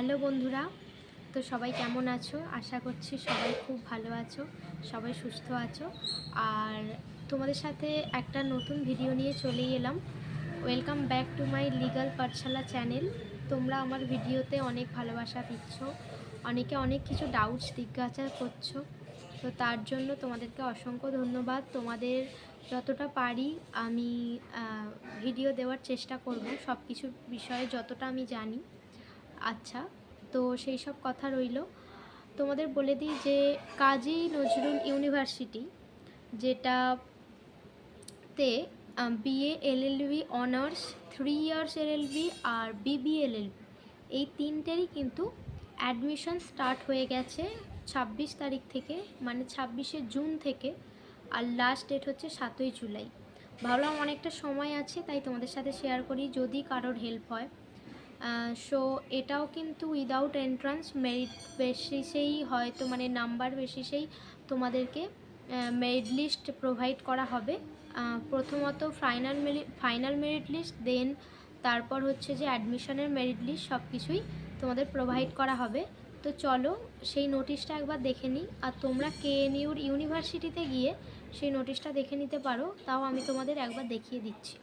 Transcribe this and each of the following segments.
Hello বন্ধুরা, তো সবাই কেমন আছো? আশা করছি সবাই খুব ভালো আছো, সবাই সুস্থ আছো। আর তোমাদের সাথে একটা নতুন ভিডিও নিয়ে চলেই এলাম। Welcome back to my legal Pathshala channel তোমরা আমার ভিডিওতে অনেক ভালোবাসা দিচ্ছ, অনেকে অনেক কিছু ডাউটস জিজ্ঞাসা করছ, তো তার জন্য তোমাদেরকে অসংখ্য ধন্যবাদ। তোমাদের যতটা পারি আমি ভিডিও দেওয়ার চেষ্টা করব সব কিছু বিষয়ে যতটা আমি জানি। আচ্ছা তো সেই সব কথা রইল। তোমাদের বলে দিই যে কাজী নজরুল ইউনিভার্সিটি যেটাতে BA LLB honours three years LLB আর বিবি এলএলবি এই তিনটেরই কিন্তু অ্যাডমিশন স্টার্ট হয়ে গেছে ছাব্বিশ তারিখ থেকে মানে ছাব্বিশে জুন থেকে আর লাস্ট ডেট হচ্ছে সাতই জুলাই। ভাবলাম অনেকটা সময় আছে, তাই তোমাদের সাথে শেয়ার করি, যদি কারোর হেল্প হয়। সো এটাও কিন্তু উইদাউট এন্ট্রান্স মেরিট বেসিসেই হয়তো মানে নাম্বার বেসিসেই তোমাদেরকে মেরিট লিস্ট প্রোভাইড করা হবে। প্রথমত final merit final merit list then তারপর হচ্ছে যে অ্যাডমিশনের মেরিট লিস্ট সব কিছুই তোমাদের প্রোভাইড করা হবে। তো চলো, সেই নোটিশটা একবার দেখে নিই। আর তোমরা কেএনইউর ইউনিভার্সিটিতে গিয়ে সেই নোটিশটা দেখে নিতে পারো। তাও আমি তোমাদের একবার দেখিয়ে দিচ্ছি।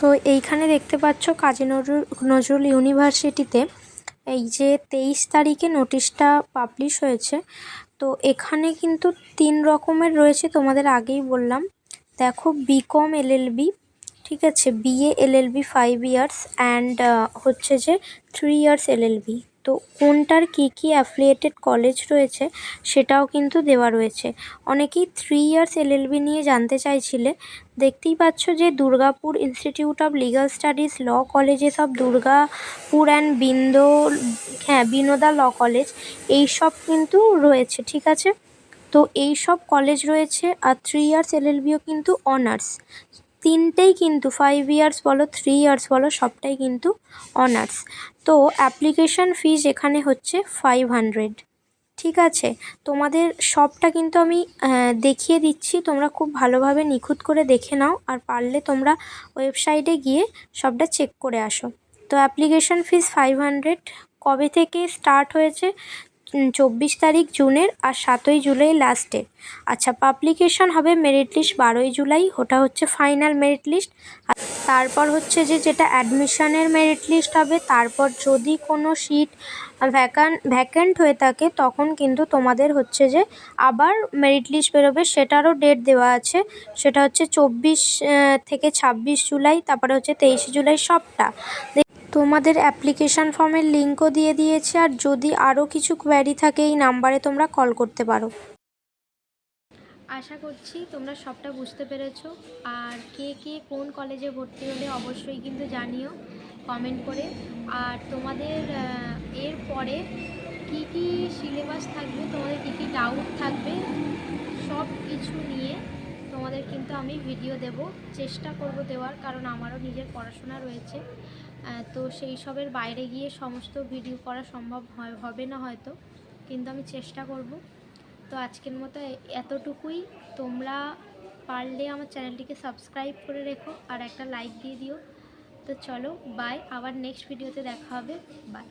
তো এইখানে দেখতে পাচ্ছ কাজী নজরুল নজরুল ইউনিভার্সিটিতে এই যে তেইশ তারিখে নোটিশটা পাবলিশ হয়েছে। তো এখানে কিন্তু তিন রকমের রয়েছে, তোমাদের আগেই বললাম। দেখো বিকম এলএলবি ঠিক আছে? BA LLB five years and হচ্ছে যে থ্রি ইয়ার্স এলএলবি তো কোনটার কী কী অ্যাফিলিয়েটেড কলেজ রয়েছে সেটাও কিন্তু দেওয়া রয়েছে। অনেকেই থ্রি ইয়ার্স এলএলবি নিয়ে জানতে চাইছিলে। দেখতেই পাচ্ছ যে Durgapur institute of legal studies law কলেজে সব দুর্গাপুর অ্যান্ড বিন্দো হ্যাঁ বিনোদা ল কলেজ এই সব কিন্তু রয়েছে, ঠিক আছে? তো এই সব কলেজ রয়েছে আর থ্রি ইয়ার্স এলএলবিও কিন্তু অনার্স তিনটেই কিন্তু ফাইভ ইয়ার্স বলো থ্রি ইয়ার্স বলো, সবটাই কিন্তু অনার্স তো অ্যাপ্লিকেশন ফিজ এখানে হচ্ছে ফাইভ হান্ড্রেড ঠিক আছে? তোমাদের সবটা কিন্তু আমি দেখিয়ে দিচ্ছি। তোমরা খুব ভালোভাবে নিখুঁত করে দেখে নাও আর পারলে তোমরা ওয়েবসাইটে গিয়ে সবটা চেক করে আসো। তো অ্যাপ্লিকেশন ফিজ ফাইভ হান্ড্রেড কবে থেকে স্টার্ট হয়েছে? চব্বিশ তারিখ জুনের আর সাতই জুলাই লাস্ট ডেট আচ্ছা পাবলিকেশন হবে মেরিট লিস্ট বারোই জুলাই, ওটা হচ্ছে ফাইনাল মেরিট লিস্ট আর তারপর হচ্ছে যে যেটা অ্যাডমিশনের মেরিট লিস্ট হবে, তারপর যদি কোনো সিট ভ্যাকান ভ্যাকেন্ট হয়ে থাকে, তখন কিন্তু তোমাদের হচ্ছে যে আবার মেরিট লিস্ট বেরোবে। সেটারও ডেট দেওয়া আছে। সেটা হচ্ছে চব্বিশ থেকে ছাব্বিশ জুলাই, তারপরে হচ্ছে তেইশে জুলাই সবটা। তোমাদের অ্যাপ্লিকেশান ফর্মের লিঙ্কও দিয়ে দিয়েছে, আর যদি আরও কিছু কোয়ারি থাকে এই নাম্বারে তোমরা কল করতে পারো। আশা করছি তোমরা সবটা বুঝতে পেরেছ। আর কে কে কোন কলেজে ভর্তি হলে অবশ্যই কিন্তু জানিও কমেন্ট করে। আর তোমাদের এর পরে কী কী সিলেবাস থাকবে, তোমাদের কী কী ডাউট থাকবে সব কিছু নিয়ে তোমাদের কিন্তু আমি ভিডিও দেব। চেষ্টা করব দেওয়ার, কারণ আমারও নিজের পড়াশোনা রয়েছে। তো সেই সবের বাইরে গিয়ে সমস্ত ভিডিও করা সম্ভব হয়, হবে না হয়তো, কিন্তু আমি চেষ্টা করব। তো আজকের মতো এতটুকুই। তোমরা পারলে আমার চ্যানেলটিকে সাবস্ক্রাইব করে রেখো আর একটা লাইক দিয়ে দিও। তো চলো বাই আবার নেক্সট ভিডিওতে দেখা হবে। বাই